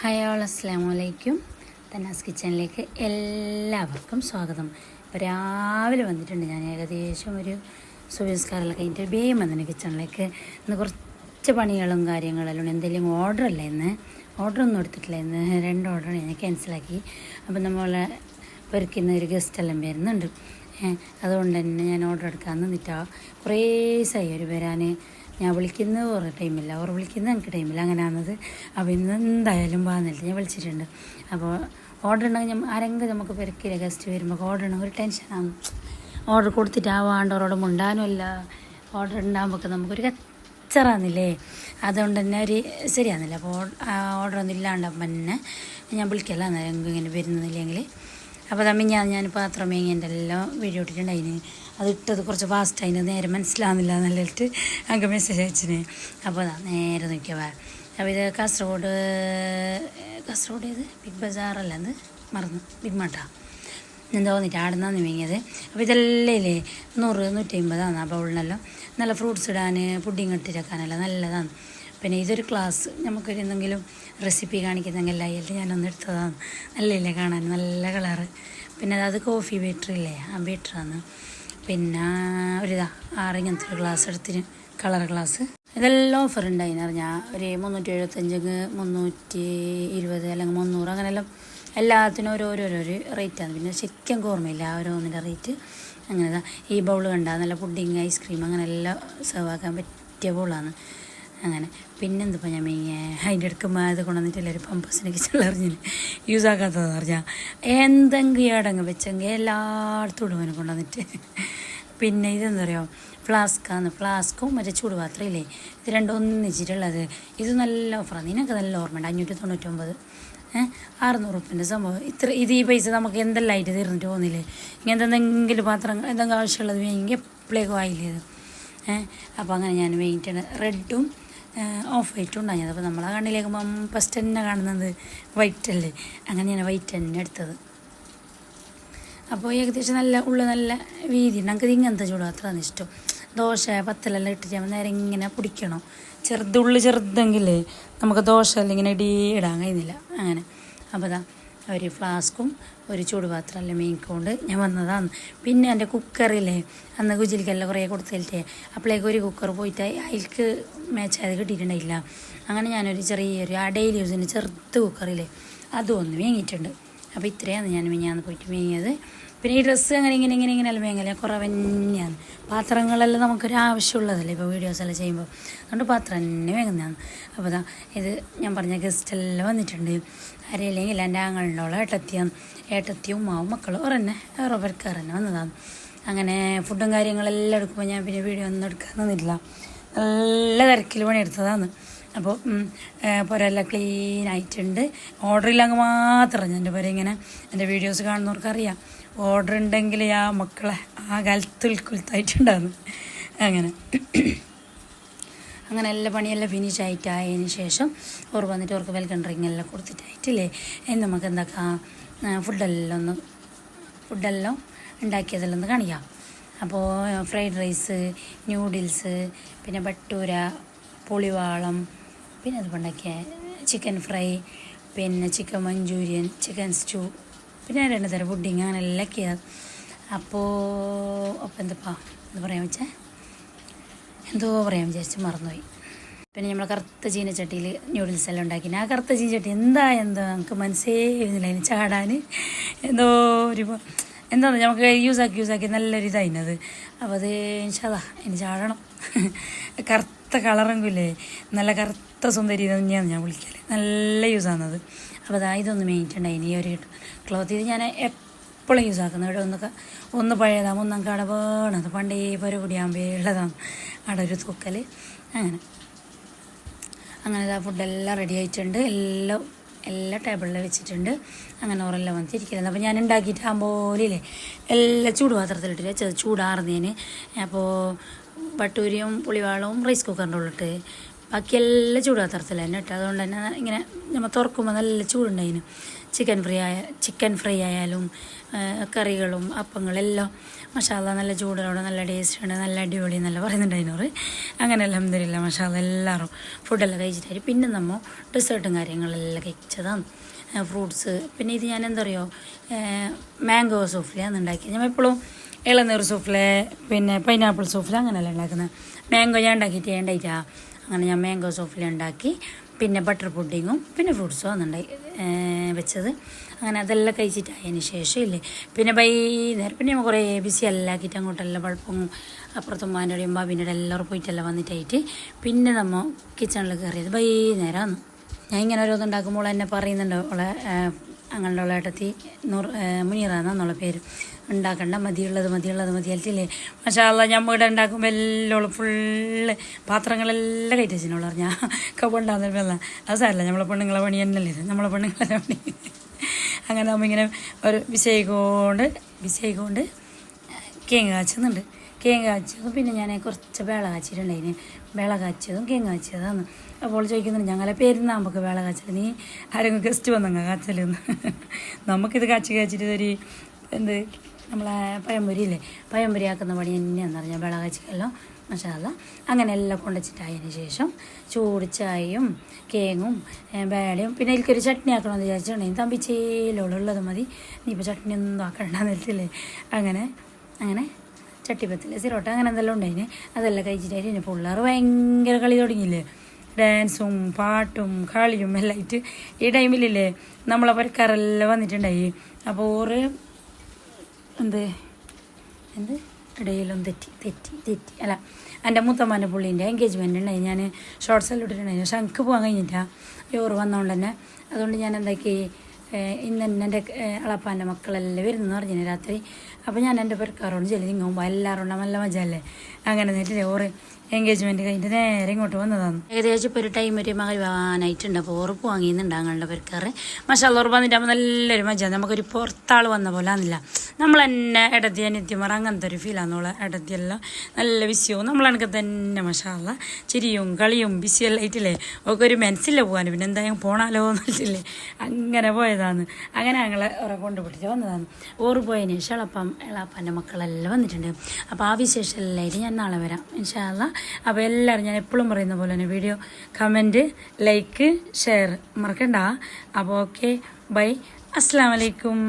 Hi all അസ്സാം വലൈക്കും തന്നാസ് കിച്ചണിലേക്ക് എല്ലാവർക്കും സ്വാഗതം. ഇപ്പോൾ രാവിലെ വന്നിട്ടുണ്ട് ഞാൻ ഏകദേശം ഒരു സുവിസ്കാരമൊക്കെ കഴിഞ്ഞിട്ട് വേഗം വന്നിട്ടുണ്ട് കിച്ചണിലേക്ക്. ഇന്ന് കുറച്ച് പണികളും കാര്യങ്ങളെല്ലാം ഉണ്ട്. എന്തെങ്കിലും ഓർഡർ അല്ല ഇന്ന്? ഓർഡർ ഒന്നും എടുത്തിട്ടില്ല. ഇന്ന് രണ്ട് ഓർഡർ ഞാൻ ക്യാൻസലാക്കി അപ്പോൾ നമ്മളെ പെരുക്കുന്ന ഒരു ഗസ്റ്റ് എല്ലാം വരുന്നുണ്ട്. അതുകൊണ്ട് തന്നെ ഞാൻ ഓർഡർ എടുക്കാൻ നിന്നിട്ടാ. കുറേ ദിവസമായി ഒരു വരാൻ ഞാൻ വിളിക്കുന്ന കുറേ ടൈമില്ല. ഓർ വിളിക്കുന്ന എനിക്ക് ടൈമില്ല. അങ്ങനെയാണത് അപ്പോൾ ഇന്ന് എന്തായാലും വന്നിട്ട് ഞാൻ വിളിച്ചിട്ടുണ്ട്. അപ്പോൾ ഓർഡർ ഉണ്ടെങ്കിൽ ആരെങ്കിലും നമുക്ക് പെരക്കില്ല ഗസ്റ്റ് വരുമ്പോൾ ഓർഡർ ഉണ്ടെങ്കിൽ ഒരു ടെൻഷനാണ് ഓർഡർ കൊടുത്തിട്ട് ആ വേണ്ടവരോട് മുണ്ടാനുമല്ല ഓർഡർ ഉണ്ടാകുമ്പോൾ നമുക്കൊരു കച്ചറാന്നില്ലേ? അതുകൊണ്ട് തന്നെ ഒരു ശരിയാകുന്നില്ല അപ്പോൾ ഓർഡർ ഒന്നും ഇല്ലാണ്ടപ്പം തന്നെ ഞാൻ വിളിക്കല്ല അന്നേരം ഇങ്ങനെ വരുന്നില്ലെങ്കിൽ അപ്പോൾ തമ്മിൽ ഞാൻ ഞാൻ പാത്രം മേങ്ങേന്റെ എല്ലാം വീഡിയോ ഇട്ടിട്ടുണ്ടായിന്. അത് ഇട്ടത് കുറച്ച് ഫാസ്റ്റ് നേരെ മനസ്സിലാവുന്നില്ല എന്നിട്ട് അങ്ങ് മെസ്സേജ് അയച്ചിന്. അപ്പോൾ അതാ നേരെ നോക്കിയവാ അപ്പോൾ ഇത് കാസർഗോഡ് കാസർഗോഡ് ഏത്? ബിഗ് ബസാറല്ല അത്? മറന്നു. ബിഗ് മാട്ടാ ഞാൻ തോന്നിട്ട് ആടെ വാങ്ങിയത് അപ്പോൾ ഇതെല്ലാം ഇല്ലേ? നൂറ് നൂറ്റി അമ്പതാണ് അപ്പോൾ ഉള്ളല്ലോ നല്ല ഫ്രൂട്ട്സ് ഇടാൻ പുഡിങ് ഇട്ടിരക്കാനല്ല നല്ലതാണ്. പിന്നെ ഇതൊരു ക്ലാസ്. നമുക്കൊരു എന്തെങ്കിലും റെസിപ്പി കാണിക്കുന്നെങ്കിൽ എല്ലാം ഞാനൊന്ന് എടുത്തതാണ് നല്ലല്ലേ കാണാൻ? നല്ല കളറ്. പിന്നെ അത് കോഫി ബീറ്റർ ഇല്ലേ? ആ ബീറ്ററാണ് പിന്നെ ഒരിതാ ആറിങ്ങനത്തെ ഒരു ഗ്ലാസ് എടുത്തിന്. കളർ ഗ്ലാസ് ഇതെല്ലാം ഓഫർ ഉണ്ടായിന്ന് പറഞ്ഞാൽ ഒരു മുന്നൂറ്റി എഴുപത്തഞ്ച് മുന്നൂറ്റി ഇരുപത് അല്ലെങ്കിൽ മുന്നൂറ് അങ്ങനെയെല്ലാം എല്ലാത്തിനും ഓരോരോരോ റേറ്റാണ് പിന്നെ ശരിക്കും ഓർമ്മയില്ല ഓരോന്നിന്റെ റേറ്റ് അങ്ങനെ ഈ ബൗൾ കണ്ട നല്ല പുഡിങ് ഐസ്ക്രീം അങ്ങനെ എല്ലാം സെർവ് ആക്കാൻ പറ്റിയ ബൗളാണ് അങ്ങനെ. പിന്നെന്തിപ്പോൾ ഞാൻ മെയ്യ അതിന്റെ അടുക്ക് അത് കൊണ്ടുവന്നിട്ട് എല്ലാവരും പമ്പസിനെ കിച്ചണിലെറിഞ്ഞിന് യൂസ് ആക്കാത്തതെന്ന് പറഞ്ഞാൽ എന്തെങ്കിലും അടങ്ങ് വെച്ചെങ്കിൽ എല്ലായിടത്തും ഇടുവനെ കൊണ്ടുവന്നിട്ട്. പിന്നെ ഇതെന്താ പറയുക ഫ്ലാസ്ക്കാണ് ഫ്ലാസ്ക്കും മറ്റേ ചൂടുപാത്രം ഇല്ലേ? ഇത് രണ്ടും ഒന്നിച്ചിട്ടുള്ളത്. ഇത് നല്ല ഓഫറാണ് നിനക്ക് നല്ല ഓർമ്മയുണ്ട്. അഞ്ഞൂറ്റി തൊണ്ണൂറ്റൊമ്പത് ഏഹ് അറുന്നൂറ് ഉറുപ്പിന്റെ സംഭവം. ഇത്ര ഇത് ഈ പൈസ നമുക്ക് എന്തെല്ലാം ആയിട്ട് തീർന്നിട്ട് പോകുന്നില്ലേ? ഇങ്ങനത്തെ എന്തെങ്കിലും പാത്രം എന്തെങ്കിലും ആവശ്യമുള്ളത് വേണമെങ്കിൽ എപ്പോഴേക്കും ആയില്ലേ ഏഹ് അപ്പോൾ അങ്ങനെ ഞാൻ വേണ്ടിയിട്ടാണ് റെഡും ഓഫ് വൈറ്റും ഉണ്ടായത് അപ്പോൾ നമ്മളെ കണ്ണിലേക്ക് ഫസ്റ്റ് തന്നെ കാണുന്നത് വൈറ്റ് അല്ലേ? അങ്ങനെയാണ് വൈറ്റ് തന്നെ എടുത്തത്. അപ്പോൾ ഏകദേശം നല്ല ഉള്ള നല്ല വീതി ഞങ്ങൾക്ക് ഇങ്ങനത്തെ ചൂടുപാത്രമാണ് ഇഷ്ടം. ദോശ പത്തലെല്ലാം ഇട്ടിട്ട് നേരെ ഇങ്ങനെ പിടിക്കണം. ചെറുതുള്ളി ചെറുതെങ്കിലേ നമുക്ക് ദോശ ഇങ്ങനെ ഇടീ ഇടാൻ കഴിയുന്നില്ല. അങ്ങനെ. അപ്പോൾ ഇതാ ഒരു ഫ്ലാസ്കും ഒരു ചൂടുപാത്രം അല്ല മീൻകൊണ്ട് ഞാൻ വന്നതാണ്. പിന്നെ എന്റെ കുക്കറില്ലേ അന്ന് കുജിലിക്കെല്ലാം കുറേ കൊടുത്തിട്ടേ അപ്പോഴേക്ക് ഒരു കുക്കർ പോയിട്ട് അതിൽക്ക് മേച്ചായത് കിട്ടിയിട്ടുണ്ടായില്ല. അങ്ങനെ ഞാനൊരു ചെറിയൊരു ആ ഡെയിലി യൂസിന് ചെറുത്ത് കുക്കറില്ലേ അതും ഒന്ന് മേങ്ങിയിട്ടുണ്ട്. അപ്പോൾ ഇത്രയാണ് ഞാൻ മിഞ്ഞാന്ന് പോയിട്ട് മേങ്ങിയത്. പിന്നെ ഈ ഡ്രസ്സ് അങ്ങനെ ഇങ്ങനെ ഇങ്ങനെ ഇങ്ങനെ എല്ലാം മേങ്ങല കുറവ് തന്നെയാണ് പാത്രങ്ങളെല്ലാം നമുക്കൊരു ആവശ്യമുള്ളതല്ലേ ഇപ്പോൾ വീഡിയോസ് എല്ലാം ചെയ്യുമ്പോൾ അതുകൊണ്ട് പാത്രം തന്നെ വേങ്ങുന്നതാണ് അപ്പോൾ ഇതാ ഇത് ഞാൻ പറഞ്ഞ ഗസ്റ്റ് എല്ലാം വന്നിട്ടുണ്ട്. ആരെയില്ലെങ്കിൽ എന്റെ ആങ്ങളുണ്ടോളം ഏട്ടത്തിയാണ് ഏട്ടത്തിയും ഉമ്മാവും മക്കളും ഒരെന്നെ വേറെ പേർക്ക് തന്നെ വന്നതാണ്. അങ്ങനെ ഫുഡും കാര്യങ്ങളെല്ലാം എടുക്കുമ്പോൾ ഞാൻ പിന്നെ വീഡിയോ ഒന്നും എടുക്കാൻ നിന്നില്ല നല്ല തിരക്കിൽ പണിയെടുത്തതാണ്. അപ്പോൾ പുരയെല്ലാം ക്ലീൻ ആയിട്ടുണ്ട്. ഓർഡർ ഇല്ലെങ്കിൽ മാത്രം എന്റെ പുര ഇങ്ങനെ എന്റെ വീഡിയോസ് കാണുന്നവർക്കറിയാം. ഓർഡർ ഉണ്ടെങ്കിൽ ആ മക്കളെ ആ കാലത്ത് ഉൽക്കുലത്തായിട്ടുണ്ടായിരുന്നു അങ്ങനെ. അങ്ങനെ എല്ലാ പണിയെല്ലാം ഫിനിഷ് ആയിട്ടായതിന് ശേഷം ഓർ വന്നിട്ട് ഓർക്ക് വെൽക്കം ഡ്രിങ്ക് എല്ലാം കൊടുത്തിട്ടായിട്ടില്ലേ? എന്ന് നമുക്ക് എന്താക്കാം? ഫുഡെല്ലാം ഒന്ന് ഫുഡെല്ലാം ഉണ്ടാക്കിയതെല്ലാം ഒന്ന് കാണിക്കാം. അപ്പോൾ ഫ്രൈഡ് റൈസ് ന്യൂഡിൽസ് പിന്നെ ബട്ടൂര പുളിവാളം പിന്നെ അത് ചിക്കൻ ഫ്രൈ പിന്നെ ചിക്കൻ മഞ്ചൂരിയൻ ചിക്കൻ സ്റ്റൂ പിന്നെ രണ്ട് തരം പുഡിങ്? അങ്ങനെ എല്ലാം അപ്പോൾ അപ്പോൾ എന്തപ്പാ? എന്ന് പറയാൻ വെച്ചാൽ എന്തോ പറയാൻ വിചാരിച്ച് മറന്നുപോയി. പിന്നെ നമ്മൾ കറുത്ത ചീനച്ചട്ടിയിൽ ന്യൂഡിൽസ് എല്ലാം ഉണ്ടാക്കി ആ കറുത്ത ചീനച്ചട്ടി എന്താ എന്താ? നമുക്ക് മനസ്സേ ഇരുന്നില്ല അതിന് ചാടാൻ എന്തോ ഒരു എന്താ നമുക്ക് യൂസാക്കി യൂസാക്കി നല്ലൊരു ഇതായിനത് അപ്പോൾ അത് ഇൻഷാദാ ഇനി ചാടണം. കറുത്ത കളറെങ്കിലേ നല്ല കറുത്ത സുന്ദരി തന്നെയാണ് ഞാൻ വിളിക്കൽ. നല്ല യൂസാണത്. അപ്പോൾ അതാ ഇതൊന്ന് മേങ്ങിയിട്ടുണ്ടായിന് ഇനി ഒരു ക്ലോത്ത് ഇത് ഞാൻ എപ്പോഴും യൂസ് ആക്കുന്നത് ഇവിടെ ഒന്ന് ക- ഒന്ന് പഴയതാ ഒന്നും വേണത് പണ്ടേ പോലെ കുടിയാകുമ്പോൾ ഉള്ളതാണ്. അവിടെ ഒരു തൂക്കൽ അങ്ങനെ. അങ്ങനെ ഇതാ ഫുഡെല്ലാം റെഡി ആയിട്ടുണ്ട്. എല്ലാം എല്ലാ ടേബിളിൽ വെച്ചിട്ടുണ്ട്. അങ്ങനെ ഓരെല്ലാം വന്നിരിക്കുന്നത് അപ്പോൾ ഞാൻ ഉണ്ടാക്കിയിട്ട് ആകുമ്പോലില്ലേ എല്ലാം ചൂടുപാത്രത്തിലിട്ട് ചെറു ചൂടാറുന്നതിന്. അപ്പോൾ വട്ടൂരിയും പുളിവാളവും റൈസ് കുക്കറിന്റെ ഉള്ളിട്ട് ബാക്കി എല്ലാം ചൂടാത്തരത്തില്ല തന്നെ ഇട്ട് അതുകൊണ്ട് തന്നെ ഇങ്ങനെ നമ്മൾ തുറക്കുമ്പോൾ നല്ല ചൂടുണ്ടായിന്. ചിക്കൻ ഫ്രൈ ആയ ചിക്കൻ ഫ്രൈ ആയാലും കറികളും അപ്പങ്ങളെല്ലാം മഷാല നല്ല ചൂടോടെ നല്ല ടേസ്റ്റാണ് നല്ല അടിപൊളി എന്നല്ല പറയുന്നുണ്ട് അതിനോറ് അങ്ങനെ അലഹമില്ല മഷാല എല്ലാവരും ഫുഡെല്ലാം കഴിച്ചിട്ടായി പിന്നെ നമ്മൾ ഡെസേർട്ടും കാര്യങ്ങളെല്ലാം കഴിച്ചതാണ്. ഫ്രൂട്ട്സ് പിന്നെ ഇത് ഞാൻ എന്താ പറയുക മാംഗോ സൂഫ്ലയാണ് ഉണ്ടാക്കിയത്. ഞാൻ എപ്പോഴും ഇളനീർ സൂഫ്ലെ പിന്നെ പൈനാപ്പിൾ സൂഫ്ല അങ്ങനെയല്ല ഉണ്ടാക്കുന്നത്. മാംഗോ ഞാൻ ഉണ്ടാക്കിയിട്ട് ഞാൻ ഉണ്ടായിട്ടാ. അങ്ങനെ ഞാൻ മാംഗോ സൂഫ്ല ഉണ്ടാക്കി. പിന്നെ ബട്ടർ പുഡിങ്ങും പിന്നെ ഫ്രൂട്ട്സും ആണ് ഉണ്ടായി വെച്ചത്. അങ്ങനെ അതെല്ലാം കഴിച്ചിട്ടായതിന് ശേഷം ഇല്ലേ? പിന്നെ വൈകുന്നേരം പിന്നെ നമ്മൾ കുറേ ബി സി എല്ലാം ആക്കിയിട്ട് അങ്ങോട്ടെല്ലാം പഴപ്പും അപ്പുറത്തും മാനോടെയും ബാബിനോടെ എല്ലാവരും പോയിട്ടെല്ലാം വന്നിട്ടായിട്ട് പിന്നെ നമ്മൾ കിച്ചണിൽ കയറിയത് വൈകുന്നേരമാണ് ഞാൻ ഇങ്ങനെ ഓരോന്ന് ഉണ്ടാക്കുമ്പോൾ എന്നെ പറയുന്നുണ്ട് അവളെ അങ്ങനെ ഉള്ള ഏട്ടത്തി നൂർ മുനീറാന്നുള്ള പേര്. ഉണ്ടാക്കണ്ട. മതിയുള്ളത് മതിയുള്ളത് മതിയല്ലേ? മഷാല്ല ഞാൻ വീട് ഉണ്ടാക്കുമ്പോൾ എല്ലാം ഫുള്ള് പാത്രങ്ങളെല്ലാം കയറ്റി വെച്ചിട്ടുള്ളൂ ഞാൻ കപ്പുണ്ടാകുന്ന വെള്ളം അത് സാരല്ല നമ്മളെ പെണ്ണുങ്ങളെ പണി തന്നെയല്ലേ നമ്മളെ പെണ്ണുങ്ങളെ പണി. അങ്ങനെ ആകുമ്പോൾ ഇങ്ങനെ ഒരു വിസയിക്കൊണ്ട് വിസയിക്കൊണ്ട് കേങ്ങ കാച്ചുന്നുണ്ട്. കേങ്ങ കാച്ചതും പിന്നെ ഞാൻ കുറച്ച് വേള കാച്ചിട്ടുണ്ടായിന്. വേള കാച്ചതും കേങ്ങ കാച്ചതാണ്. അപ്പോൾ ചോദിക്കുന്നുണ്ട് ഞങ്ങളെ പെരുന്നാമ്പൊക്കെ വേള കാച്ചൽ നീ ആരെങ്കിലും ഗസ്റ്റ് വന്നങ്ങ കാച്ചലെന്ന് നമുക്കിത് കാച്ചി കാച്ചിട്ട് ഒരു എന്ത് നമ്മളെ പഴംപൊരി ഇല്ലേ പഴംപൊരി ആക്കുന്ന പണി തന്നെയാണെന്ന് പറഞ്ഞാൽ വേള കാച്ചിക്കെല്ലാം മഷാല അങ്ങനെ എല്ലാം കൊണ്ടുവച്ചിട്ടായതിന് ശേഷം ചൂട് ചായയും കേങ്ങും വേളയും പിന്നെ എനിക്കൊരു ചട്നി ആക്കണമെന്ന് വിചാരിച്ചിട്ടുണ്ടെങ്കിൽ തമ്പി ചേലുള്ളത് മതി. നീ ഇപ്പോൾ ചട്നി ഒന്നും ആക്കണ്ടെന്ന് വെച്ചില്ലേ അങ്ങനെ അങ്ങനെ ചട്ടിപ്പത്തിൽ സിറോട്ട അങ്ങനെ എന്തെല്ലാം ഉണ്ടായിന്. അതെല്ലാം കഴിച്ചിട്ടായി പിന്നെ പിള്ളേർ ഭയങ്കര കളി തുടങ്ങിയില്ലേ. ഡാൻസും പാട്ടും കളിയും എല്ലാം ആയിട്ട് ഈ ടൈമിലില്ലേ നമ്മളെ പരക്കാരെല്ലാം വന്നിട്ടുണ്ടായി. അപ്പോൾ ഓറ് എന്ത്? എന്ത്? ഇടയിലും തെറ്റി തെറ്റി തെറ്റി. അല്ല എന്റെ മുത്തമ്മാന്റെ പുള്ളീന്റെ എൻഗേജ്മെന്റ് ഉണ്ടായി ഞാൻ ഷോർട്സ് എല്ലാം ഇട്ടിട്ടുണ്ടായി. പക്ഷെ എനിക്ക് പോകാൻ കഴിഞ്ഞിട്ടാ ചോറ് വന്നതുകൊണ്ട് തന്നെ. അതുകൊണ്ട് ഞാൻ എന്താക്കി ഇന്ന് തന്നെ എന്റെ അളപ്പാന്റെ മക്കളെല്ലാം വരുന്നെന്ന് പറഞ്ഞു രാത്രി. അപ്പോൾ ഞാൻ എന്റെ പെരക്കാരോട് ചെല്ലി. നിങ്ങുമ്പോൾ എല്ലാവരും ഉണ്ടാകും നല്ല മജല്ലേ? അങ്ങനെ നേരിട്ട് ഓറ് എൻഗേജ്മെന്റ് കഴിഞ്ഞിട്ട് നേരെ ഇങ്ങോട്ട് വന്നതാണ്. ഏകദേശം ഇപ്പോൾ ഒരു ടൈം ഒരു മകൽ പോകാനായിട്ടുണ്ട് അപ്പോൾ ഉറപ്പ് വാങ്ങിയുന്നുണ്ട് ഞങ്ങളുടെ പെരക്കാറ് മഷാല ഉറപ്പ് വന്നിട്ടാകുമ്പോൾ നല്ലൊരു മജ. നമുക്കൊരു പുറത്താൾ വന്ന പോലെ ആണെന്നില്ല നമ്മൾ തന്നെ ഇടത്തി അനിത്യമാർ അങ്ങനത്തെ ഒരു ഫീലാണെന്നുള്ള ഇടത്തിയെല്ലാം നല്ല വിസ്യവും നമ്മളെനിക്ക് തന്നെ മഷാല ചിരിയും കളിയും ബിസിയെല്ലാം ആയിട്ടില്ലേ? ഒക്കെ ഒരു മനസ്സില്ല പോകാൻ. പിന്നെ എന്തായാലും പോണാലോ എന്നിട്ടില്ലേ അങ്ങനെ പോയതാണ്. അങ്ങനെ ഞങ്ങളെ കൊണ്ടുപിടിച്ച് വന്നതാണ്. ഓറ് പോയതിന് ശേഷം എളപ്പം എളാപ്പാന്റെ മക്കളെല്ലാം വന്നിട്ടുണ്ട്. അപ്പോൾ ആ വിശേഷം എല്ലാവരും ഞാൻ നാളെ വരാം. ഇൻഷാല്ല അപ്പോൾ എല്ലാവരും ഞാൻ എപ്പോഴും പറയുന്ന പോലെ തന്നെ വീഡിയോ കമന്റ് ലൈക്ക് ഷെയർ മറക്കണ്ട. അപ്പോൾ ഓക്കെ ബൈ അസ്സാം വലൈക്കും